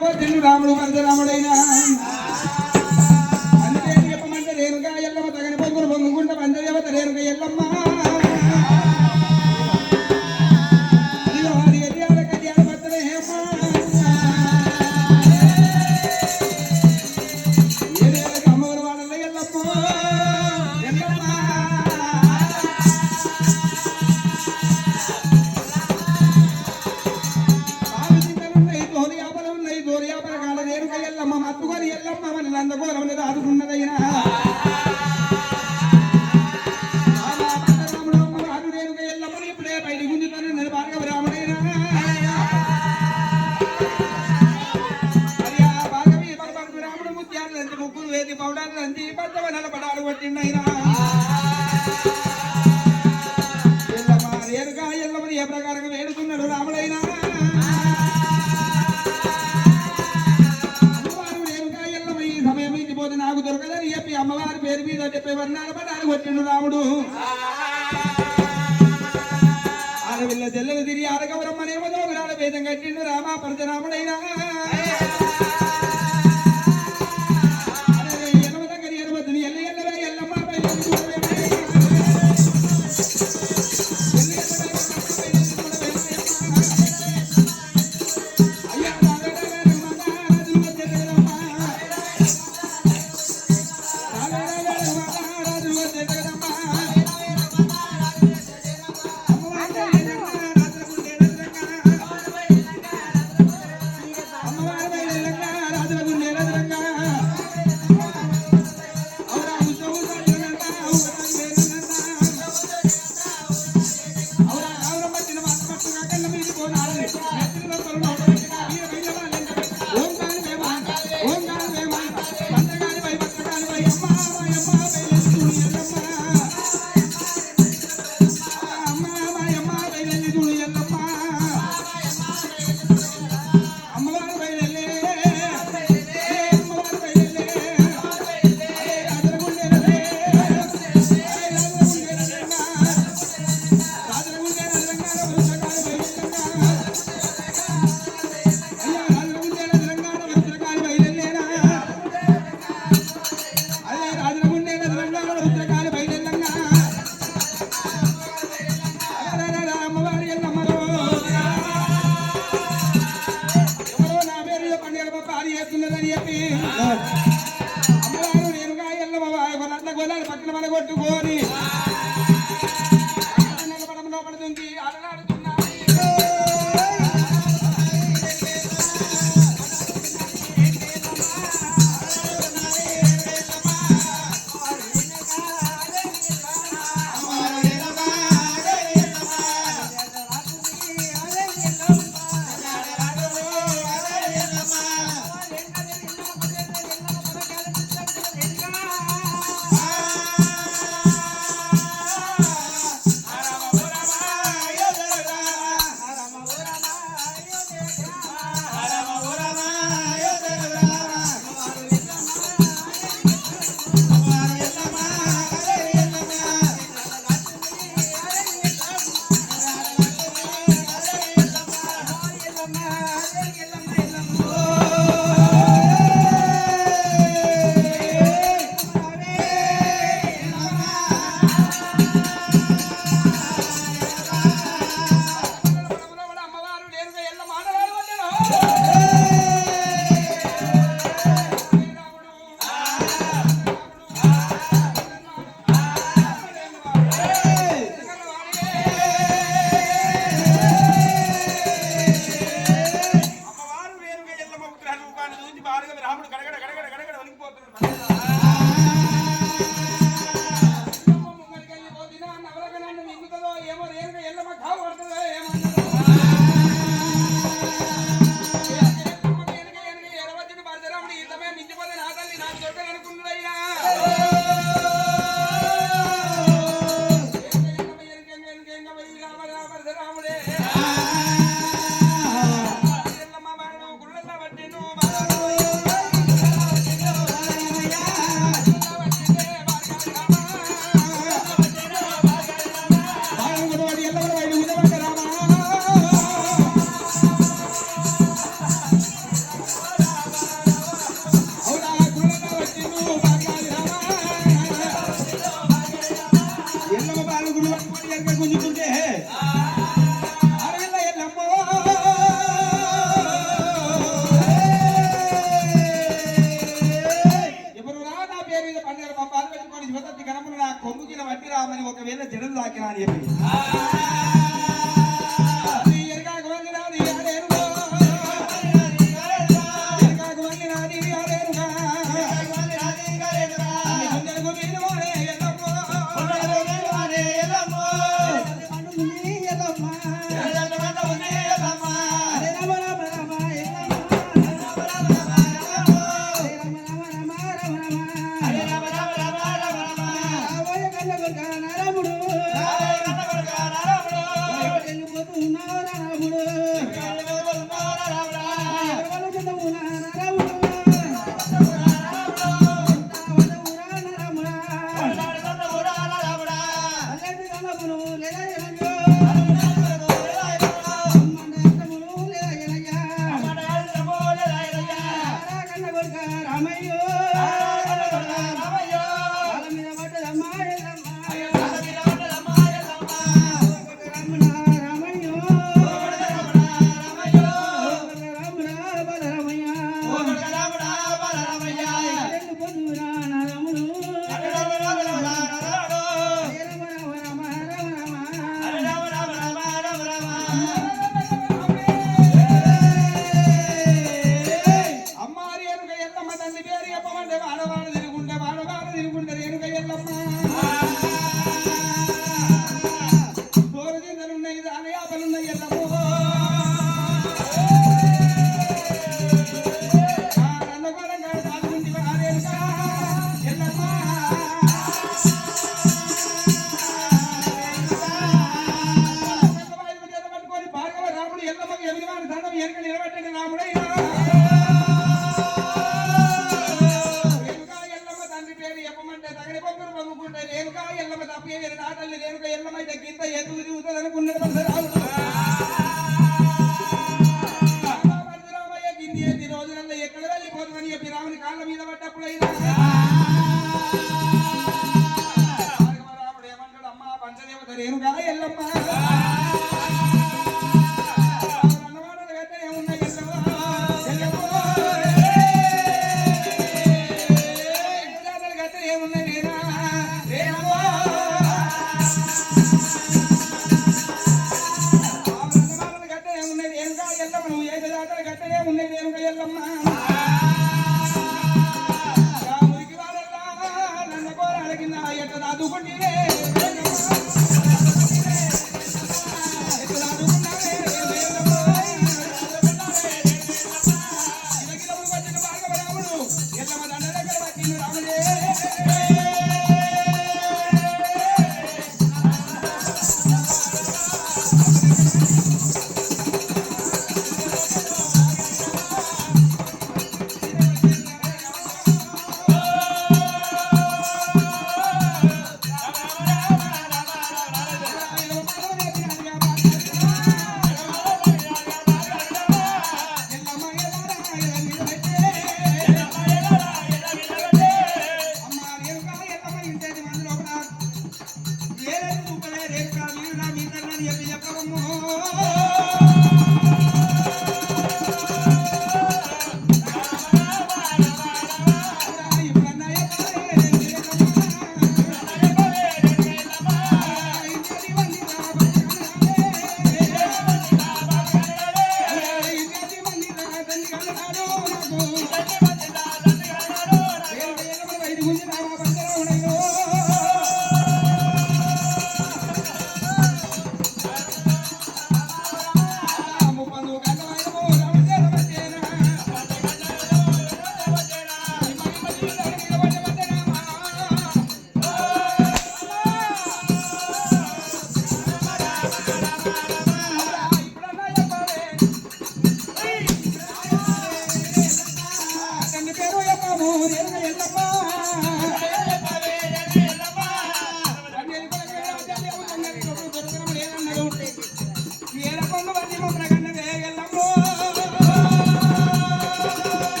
જેનું રામ રૂપ અંદર રામડાઈ ఏ ప్రకారంగా వేడుకున్నాడు రాముడైన? సమయం పోతే నాకు దొరకదని చెప్పి అమ్మవారి పేరు మీద చెప్పి వర్ణాల పడ్డానికి వచ్చిండు రాముడు. ఆడపిల్ల తెల్లని తిరిగి ఆడగవరమ్మనేమో దోగురాడ భేదం కట్టిండు రామా పరశురాముడైనా? పండుగ పాలు చేస్తున్నదని చెప్పి. అమ్మవారు నేనుగా ఎల్లమ్మ పక్కన మన కొట్టుకొని కొబ్బరి పొందుకుంటే రేణుక ఎల్లమ్మ తప్పే నాటల్ని రేణుక ఎల్లమ్మ గింత ఎదురు చూస్తుంది అనుకున్నాడు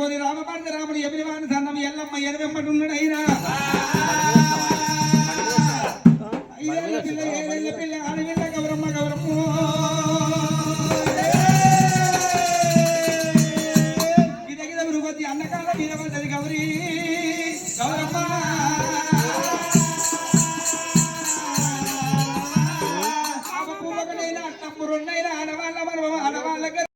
పోని రామపార్త రాముడు ఎమిరివాణి సన్నం ఎల్లమ్మ ఎనవెంబటి ఉన్నాడు అయినా పిల్ల ఏళ్ళ పిల్ల